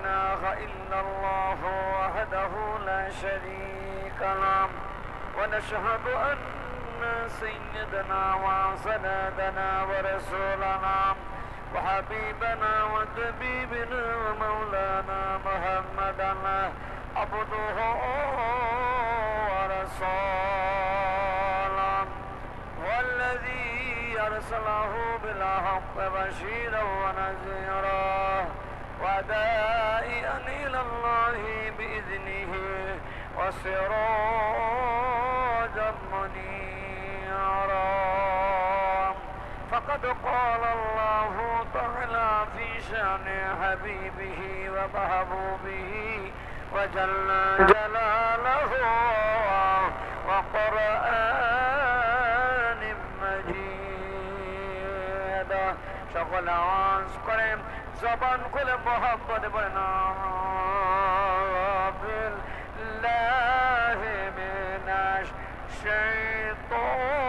إله إلا الله وحده لا شريك له. ونشهد أن سيدنا وسندنا ورسولنا وحبيبنا وطبيبنا ومولانا محمدا عبده ورسوله. والذي أرسله بالحق بشيرا ونذيرا. ودائيا إلى الله بإذنه وسراجا منيرا. فقد قال الله تعالى في شأن حبيبه ومحبوبه وجل جلاله وقرآن مجيد. شغل عن سكرم জবান খুলে মোহাম্মদ বলেন بالله من الشيطان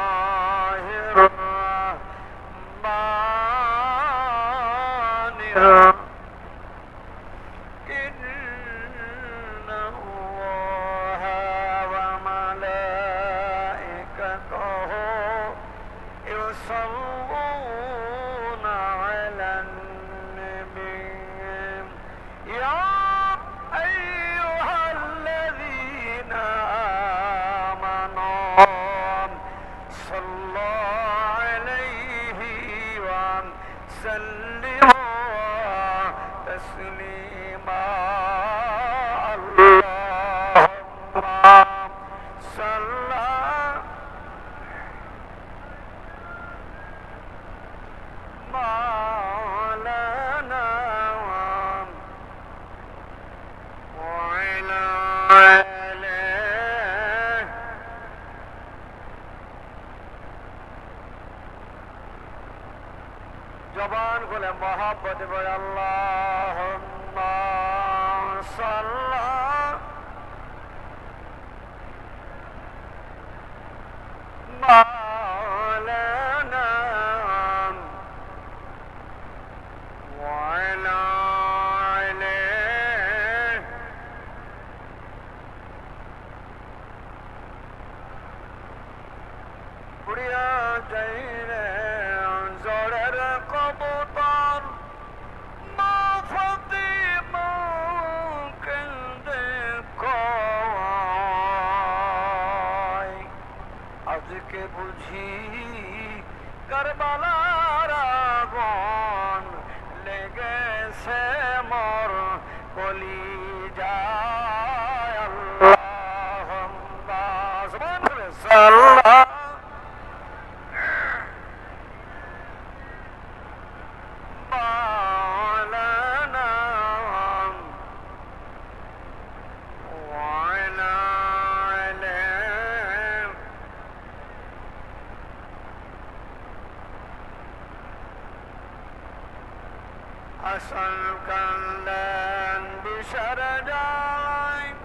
Hasan Kan'dan bir şaradayım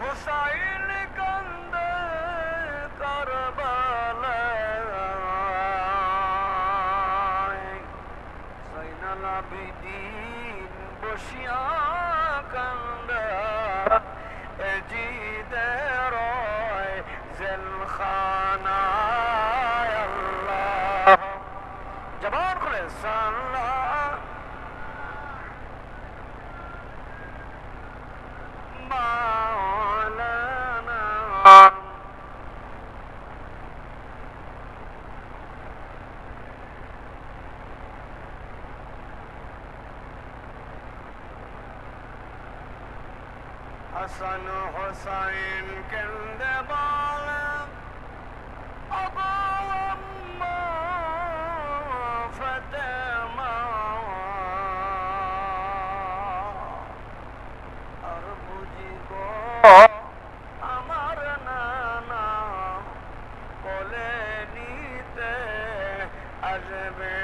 Husayn Hasan Hossain কেন্দ্রে বলে আর বুঝিব আমার নানা বলে নিতে আসবে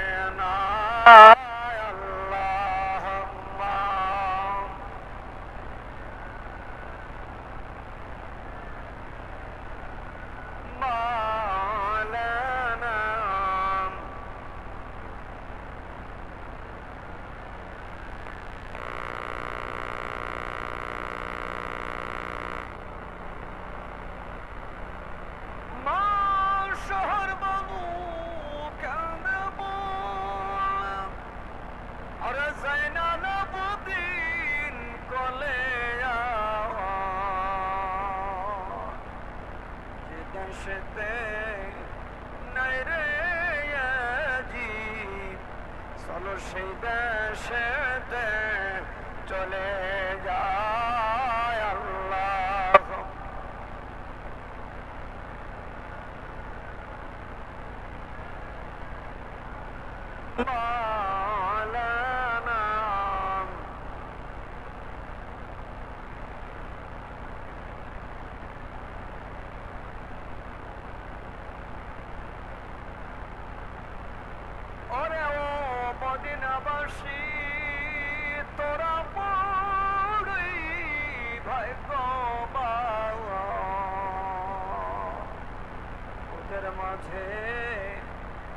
বুকের মাঝে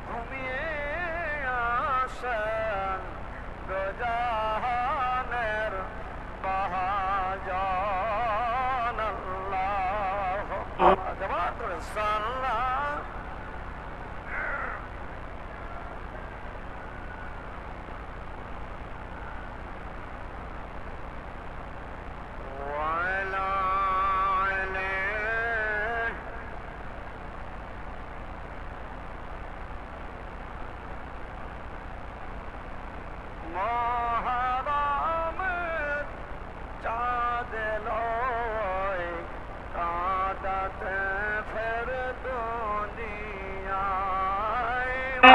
ঘুমিয়ে আসেন গজানের মহাজন জবান করে সাল্লাহ وعلى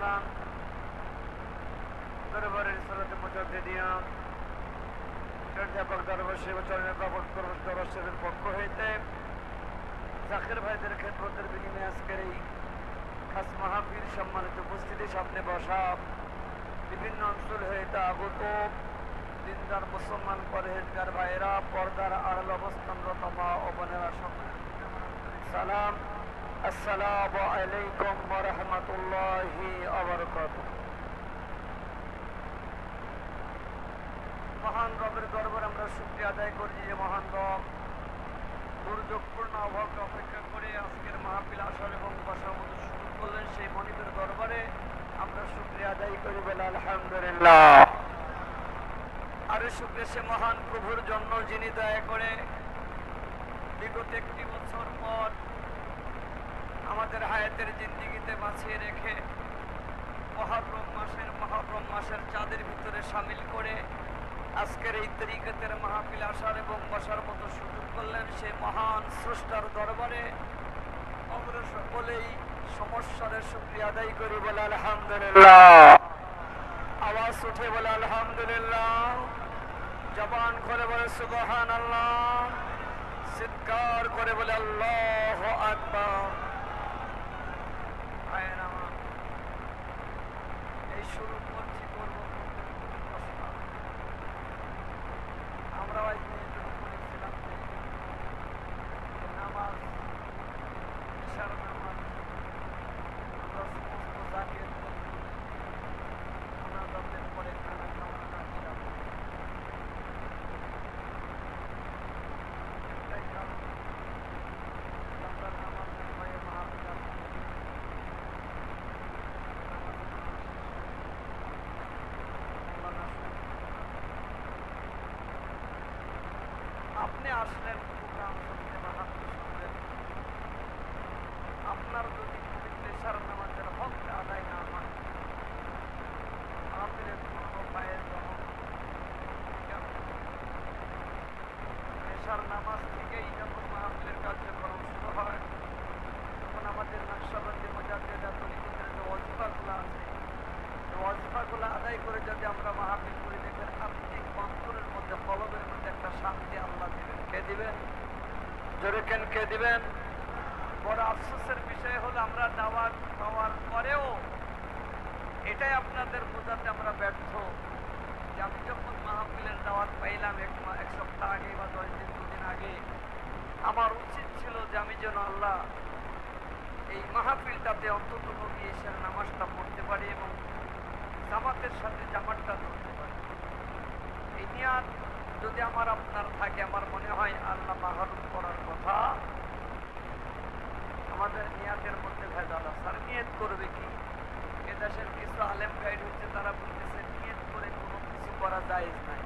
হাজারান দরবারের সালাতে মুজাদ্দিদিয়া অধ্যাপক দরবাসী চরণের প্রবর্ত দরবাসের পক্ষ হইতে জাকির ভাইদের খেদমতের বিনিময়ে আজকের এই খাস মাহফিল সম্মানিত উপস্থিতি সামনে বসা বিভিন্ন অঞ্চল হইতে আগত দিনদার মুসলমান পরহেজগার ভাইরা পর্দার আড়াল অবস্থানরত মা ও বোনেরা সকলে সালাম মহান রবের দরবার আমরা আদায় যে মহান রব দুর্যোগপূর্ণ আবহাওয়াকে অপেক্ষা করে আজকের মাহফিল এবং বসার মতো সুযোগ করলেন। সেই মনিবের দরবারে আমরা শুক্রিয়া আদায় করি বলে আলহামদুলিল্লাহ। আরও শুক্রিয়া সে মহান প্রভুর জন্য যিনি দয়া করে বিগত একটি বছর পর আমাদের হায়াতের জিন্দিগিতে বাঁচিয়ে রেখে মহাপ্রম মাসের মহাপ্রম মাসের চাঁদের ভিতরে সামিল করে আজকের এই তরিকতের মাহফিল আসার এবং বসার মতো সুযোগ করলেন সে মহান স্রষ্টার দরবারে। আমরা সকলেই সমস্যার শুক্রিয়া আদায় করি বলে আলহামদুলিল্লাহ। আওয়াজ উঠে বলে আলহামদুলিল্লাহ। জবান করে বলে সুবহান আল্লাহ চিৎকার করে বলে আল্লাহ আকবার ভাইয়েরা আমার, এই শুরু করছি করব আমরা আজ নিয়োজন করেছিলাম যে নামাজ ঈশার নামাজ আমরা সমস্ত জাতীয় আমরা তাদের পরে খানা খাওয়া না ছিলাম একটাই কারণ আমরা নামাজের ভয়ে মাহফিল আপনি আসলেন প্রোগ্রাম শুনতে বা হাতে শুনলেন আপনার যদি পবিত্র ইশার নামাজের হক আদায় না হয় মাহফিলের কোনো পায়ের এশার নামাজ থেকেই যখন মাহফিলের কার্যক্রম শুরু হয় তখন আমাদের নকশাবন্দি মোজাদ্দেদা তরিকতের যে ওয়াজিফাগুলো আছে এই ওয়াজিফাগুলো আদায় করে যদি আমরা মাহফিল করি দেখবেন আত্মিক অন্তরের মধ্যে কলবের মধ্যে একটা শান্তি আল্লাহ দিবেন কে দিবেন কে দিবেন। বড় আফসোসের বিষয় হলো আমরা দাওয়াত পাওয়ার পরেও এটাই আপনাদের বোঝাতে আমরা ব্যর্থ। যে আমি যখন মাহফিলের দাওয়াত পাইলাম এক এক সপ্তাহ আগে বা দশ দিন দুদিন আগে, আমার উচিত ছিল যে আমি যেন আল্লাহ এই মাহফিলটাতে অন্তত নবী এসে নামাজটা পড়তে পারি এবং জামাতের সাথে জামাতটা ধরতে পারি। এই নিয়াত যদি আমার আপনার থাকে, আমার মনে হয় আল্লাহ মাহরুম করার কথা। আমাদের নিয়াতের মধ্যে ভেজাল আছে। আর নিয়ত করবে কি? এ দেশের কিছু আলেম গাইড হচ্ছে, তারা বলতেছে, নিয়ত করে কোনো কিছু করা জায়েজ নাই।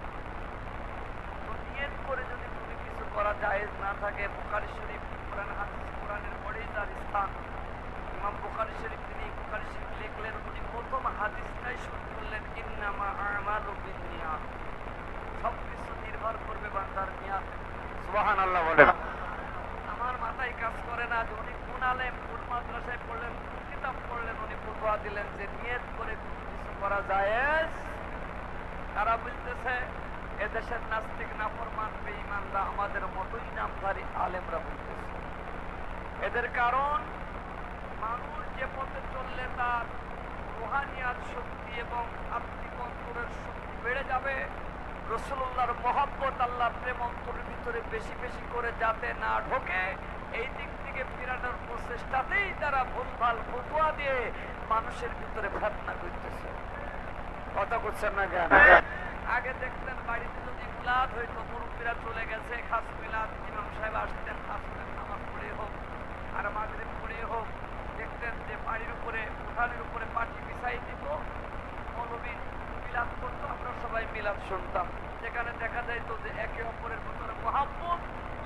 নিয়ত করে যদি কোনো কিছু করা জায়েজ না থাকে, বুখারী শরীফ, কোরআন, হাদিস, কোরআনের পরেই তার স্থান। ইমাম বুখারী শরীফ তিনি, বুখারী শরীফ লিখলেন, উনি প্রথম হাদিসটাই শুরু করলেন, ইন্নামা বিন্নিয়াত সব আমার মাথায় কাজ করে না যে উনি কোন আলেম, কোন মাদ্রাসায় পড়লেন কিতাব পড়লেন, উনি ফতোয়া দিলেন যে নিয়ত করে কিছু করা জায়েজ। তারা বলতেছে, এদেশের নাস্তিক নাফরমান, বেঈমানরা আমাদের মতোই নামধারী আলেমরা বলতেছে। এদের কারণ, মানুষ যে পথে চললে তার রুহানিয়াত শক্তি এবং আত্মিক অন্তরের শক্তি বেড়ে যাবে। রসুল্লাহর মহব্বত আল্লাহর প্রেম অন্তরের ভিতরে বেশি বেশি করে যাতে না ঢোকে, এই দিক থেকে ফিরানোর প্রচেষ্টাতেই তারা ভুলভাল ফতুয়া দিয়ে মানুষের ভিতরে ফেতনা করতেছে। কথা করছেন না কেন? আগে দেখতেন বাড়িতে যদি মিলাদ হইতো, মুরব্বীরা চলে গেছে, খাস মিলাদ ইমাম সাহেব আসতেন আসতেন নামাজ পড়ে হোক, আর মাগরিব পড়ে হোক, দেখতেন যে বাড়ির উপরে, উঠানের উপরে পাটি বিছাই দিত, মৌলবী মিলাদ করতো সবাই মিলাদ শুনতাম। সেখানে দেখা যাইতো যে একে অপরের ভিতরে মহাব্বত,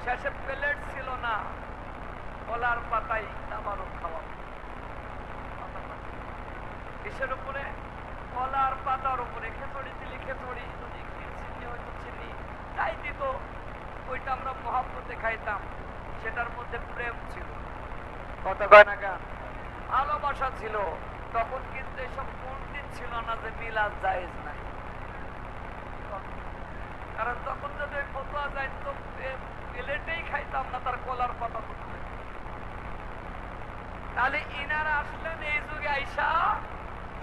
শেষে প্লেট ছিল না। কলার পাতাই আমারও খাওয়া। কিসের উপরে? কলার পাতার উপরে। খেচড়ি দিলি খেচড়ি। যদি চিনি হয়তো চিনি তাই দিত। ওইটা আমরা মহাব্বতে খাইতাম। সেটার মধ্যে প্রেম ছিল। না ভালোবাসা ছিল। তখন কিন্তু এসব পণ্ডিত ছিল না যে মিলাদ জায়েজ নাই। কারণ তখন যদি ওই যায়, তো প্লেটেই খাইতাম না, তার কলার পাতা তুলতে তাহলে ইনারা আসলেন এই যুগে আইসা,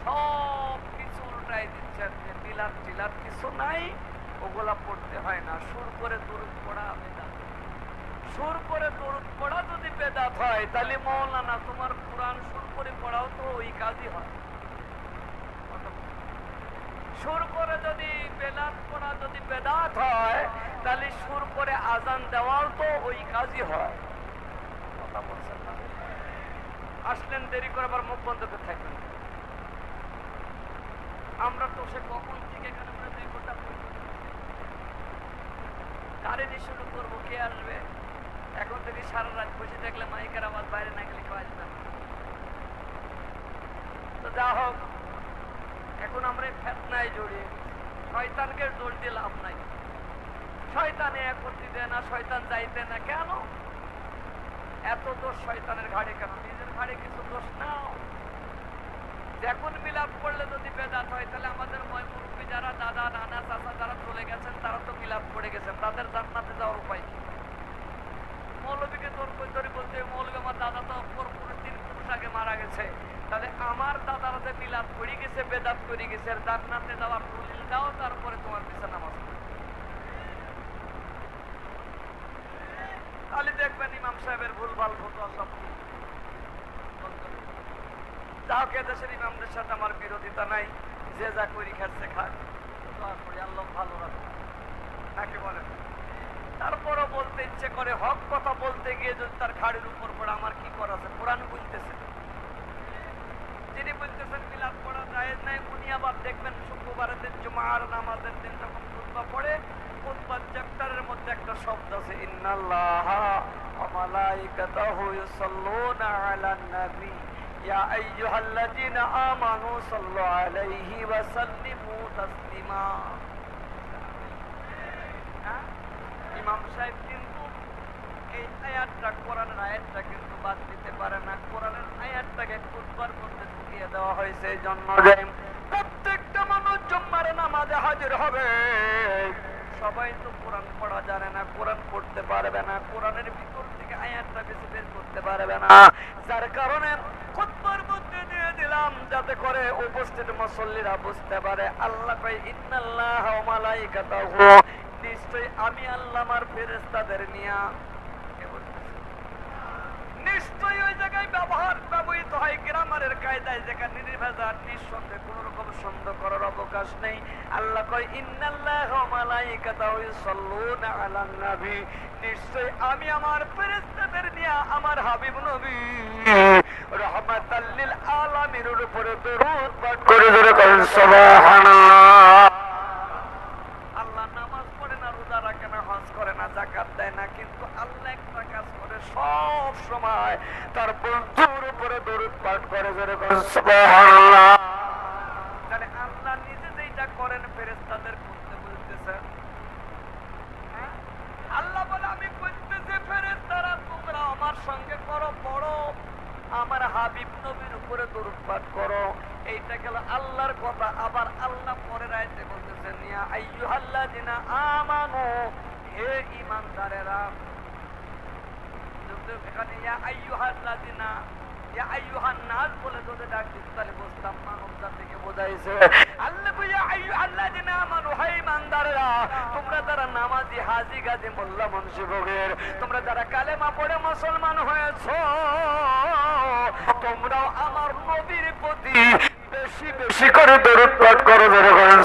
সব কিছু উল্টাই দিচ্ছেন যে মিলাদ টিলাদ কিছু নাই, ওগুলা পড়তে হয় না। সুর করে দূরত পড়া বেদাত। সুর করে দূরত পড়া যদি বেদাত হয়, তাহলে মৌলানা, তোমার কোরআন সুর করে পড়াও তো ওই কাজই হয়। সুর করে যদি বেদাত পড়া যদি বেদাত হয়, তাহলে সুর করে আজান দেওয়াও তো ওই কাজই হয়। আসলেন, দেরি করে আবার মুখ বন্ধ করে থাকবেন। আমরা তো সে কখন থেকে এখানে আমরা দুই ঘণ্টা কারে দিয়ে শুরু করব, কে আসবে? এখন থেকে সারা রাত বসে থাকলে মাইকের আওয়াজ বাইরে না গেলে কেউ আসবে না। তো যা হোক এখন আমরা ফেতনায় জড়িয়ে শয়তানকে দোষ দিয়ে লাভ নাই। শয়তানে করতে দেয় না, শয়তান যাইতে না। কেন? এত দোষ শয়তানের ঘাড়ে কেন? নিজের ঘাড়ে কিছু দোষ নাও। এখন মিলাপ করলে যদি বেদাত হয়, তাহলে আমাদের ময় যারা দাদা, নানা, চাচা, যারা চলে গেছেন, তারা তো মিলাপ করে গেছেন। তাদের জান্নাতে যাওয়ার উপায় কি মৌলবীকে তোর কই ধরে বলতে মৌলবী আমার দাদা তো অপর পুরুষ তিন পুরুষ আগে মারা গেছে তাহলে আমার যে করে গেছে, বেদাত করে গেছে, আর জান্নাতে যাওয়ার দলিল দাও, তারপরে তোমার পিছনে নামাজ। তাহলে দেখবেন ইমাম সাহেবের সব। এদেশের ইমামদের সাথে আমার বিরোধিতা নাই, যে যা করি খাচ্ছে খাক। করি, আল্লাহ ভালো রাখুন নাকি বলেন তারপরও বলতে ইচ্ছে করে, হক কথা বলতে গিয়ে যদি তার ঘাড়ের উপর পড়ে, আমার কি করা আছে? কোরআন বলতেছে। যিনি বলতেছেন মিলাদ পড়া জায়েজ নাই উনি আবার দেখবেন শুক্রবারের দিন জুমার নামাজের দিন যখন খুতবা পড়ে খুতবার চ্যাপ্টারের মধ্যে একটা শব্দ আছে ইন্নাল্লাহ ওয়া মালাইকাতাহু ইউসাল্লুনা আলান নবী ইয়া আইয়ুহাল্লাযীনা আমানু সাল্লু আলাইহি ওয়া সাল্লিমু তাসলিমা হ্যাঁ? ইমাম সাহেব কিন্তু এই আয়াতটা কোরআনের আয়াতটা কিন্তু বাদ দিতে পারে না। কোরআনের আয়াতটাকে খুতবার মধ্যে ঢুকিয়ে দেওয়া হয়েছে এই জন্য প্রত্যেকটা মানুষ জুম্মার নামাজে হাজির হবে। সবাই তো কোরআন পড়া জানে না, কোরআন পড়তে পারবে না, কোরআনের ভিতর থেকে আয়াতটা বেশি বের করতে পারবে না। যার কারণে খুতবার মধ্যে দিয়ে দিলাম যাতে করে উপস্থিত মুসল্লিরা বুঝতে পারে, আল্লাহ কই ইন্নাল্লাহ ওয়া মালাইকাতাহু। আমি আল্লাহ আমার ফেরেশতাদের নিয়া? নিশ্চয়ই ওই জায়গায় ব্যবহার ব্যবহৃত হয়। গ্রামারের কায়দায় যেখানে কোন রকম সন্দেহ করার অবকাশ নেই। আল্লাহ কয়, ইন্নাল্লাহ আলান নবী। নিশ্চয়ই আমি আমার ফেরেশতাদের নিয়ে আমার হাবিব নবী রহমাতাল লিল আলামিনের উপরে দরুদ পাঠ করে ধরে করেন, সুবহানাল্লাহ। আল্লাহ নামাজ পড়ে না, রোজা রাখে না, হজ করে না জাকাত দেয় না, কিন্তু আল্লাহ একটা কাজ করে সব সময় তার বন্ধুর উপরে দরুদ পাঠ করে সুবহানাল্লাহ। তাহলে আল্লাহ নিজে যেটা করেন ফেরেশতাদের করতে বলতেছেন হ্যাঁ? আল্লাহ বলে আমি বলতেছি ফেরেশতারা তোমরা আমার সঙ্গে করো বড় আমার হাবিব নবীর উপরে দরুদ পাঠ করো। এইটা গেল আল্লাহর কথা। আবার আল্লাহ পরে রাইতে বলতেছেন ইয়া আইয়ুহাল্লাযিনা আমানু হে ঈমানদারেরা যদি এখানে তোমরা যারা নামাজি, হাজী, গাজী, মোল্লা, মুন্সি তোমরা যারা কালেমা পড়ে মুসলমান হয়েছো, তোমরাও আমার নবীর প্রতি বেশি বেশি করে দরুদ পাঠ করো ধরে করেন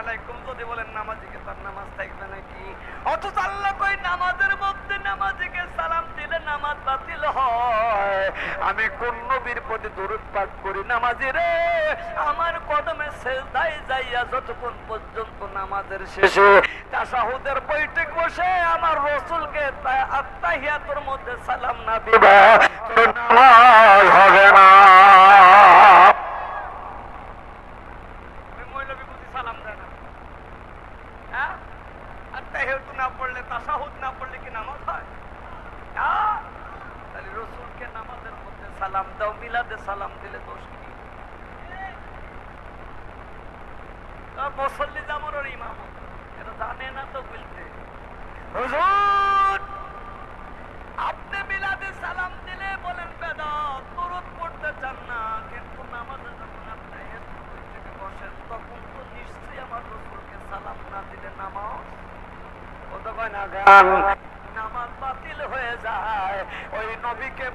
আলাইকুম, যদি বলেন তার নামাজ থাকবে নাকি? অথচ আল্লাহ কই নামাজের মধ্যে সালাম দিলে নামাজ হয়। আমি কোন নবীর প্রতি দরুদ পাঠ করি, নামাজি রে। আমার কদমে সেজদায় যাইয়া যতক্ষণ পর্যন্ত নামাজের শেষে তাসাহুদের বৈঠক বসে, আমার রসুলকে আত্মাহিয়াতুর মধ্যে সালাম না দিবা হবে না।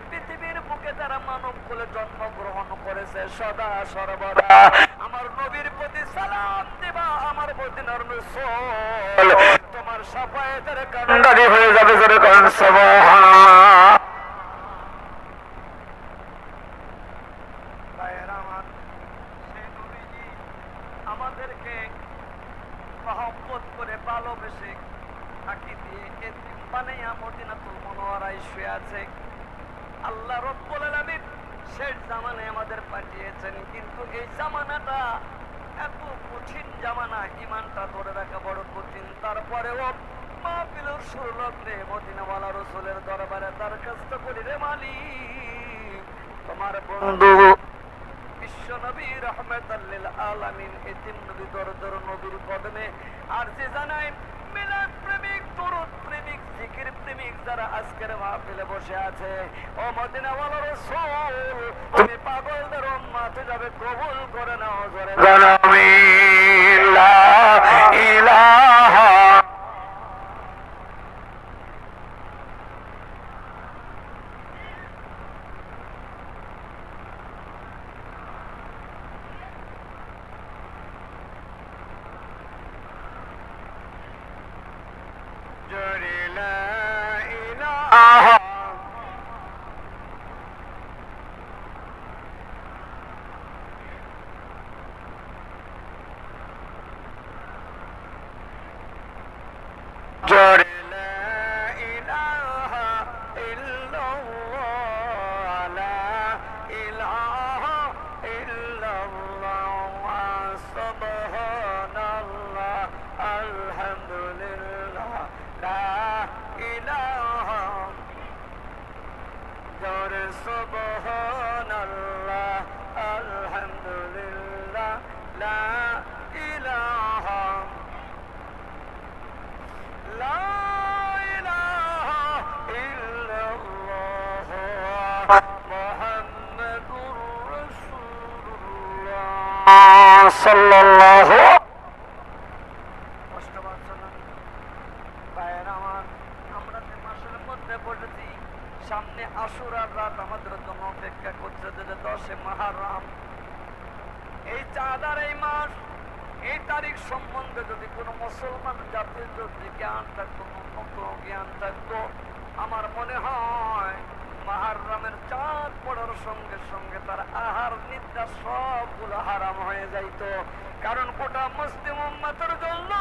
পৃথিবীর বুকে তারা মানব বলে জন্মগ্রহণ করেছে, সদা সর্বদা আমার নবীর প্রতি সালাম দেবা, আমার মদিনার তোমার সাফায়েতের কান্ডারি হয়ে যাবে জোরে কারণ আজকের মাহফিলে বসে আছে। ও মদিনাওয়ালা রাসূল, তুমি পাগলদের উম্মত যাবে কবুল করে নাও জোরে। আমিন। জ্ঞান থাকতো ভূমিকম্প জ্ঞান থাকতো আমার মনে হয় মাহারামের চাঁদ পড়ার সঙ্গে সঙ্গে তার আহার নিদ্রা সবগুলো হারাম হয়ে যাইতো কারণ গোটা মুসলিম জন্য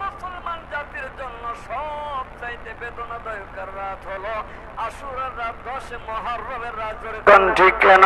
মুসলমান জাতির জন্য সব চাইতে বেদনাদায়ক রাত হলো আসুরের রাত দশে মহারবের রাত জোরে ঠিক কেন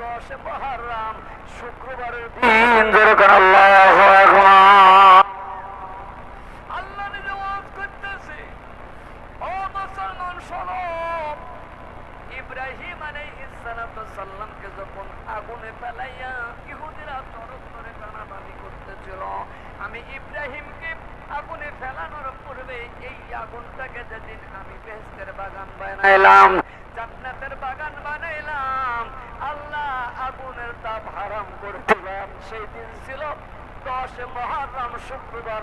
দশ মহারাম শুক্রবারের দিন যেরকম আল্লাহ। ছিল। দশ মহারাম শুক্রবার।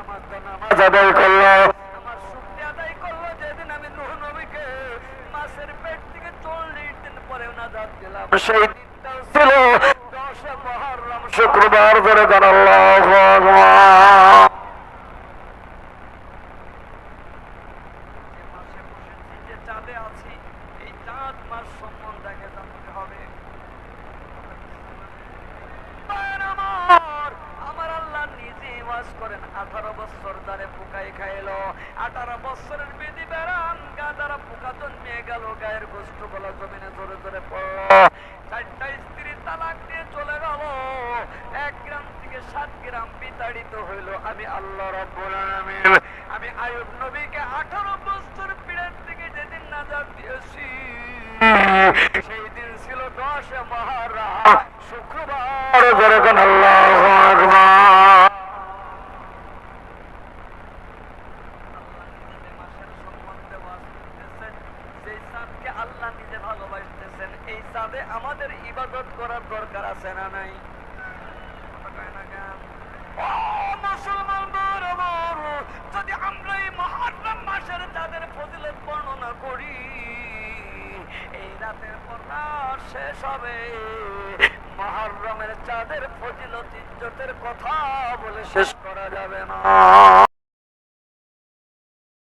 নামাজ আদায় করল। আমার শুক্তি যেদিন আমি নুহ নবীকে মাসের পেট থেকে চল্লিশ দিন পরে নাজাদ দিলাম। সেই দিনটা ছিল দশে মহরম শুক্রবার করে গণ আল্লাহ তাড়িত হইল, আমি আল্লাহ রব্বুল আমি আয়ুব নবীকে 18 বছর পীড়ার থেকে যেদিন নাজাত দিয়েছি, সেই দিন ছিল 10 মহারা শুক্রবার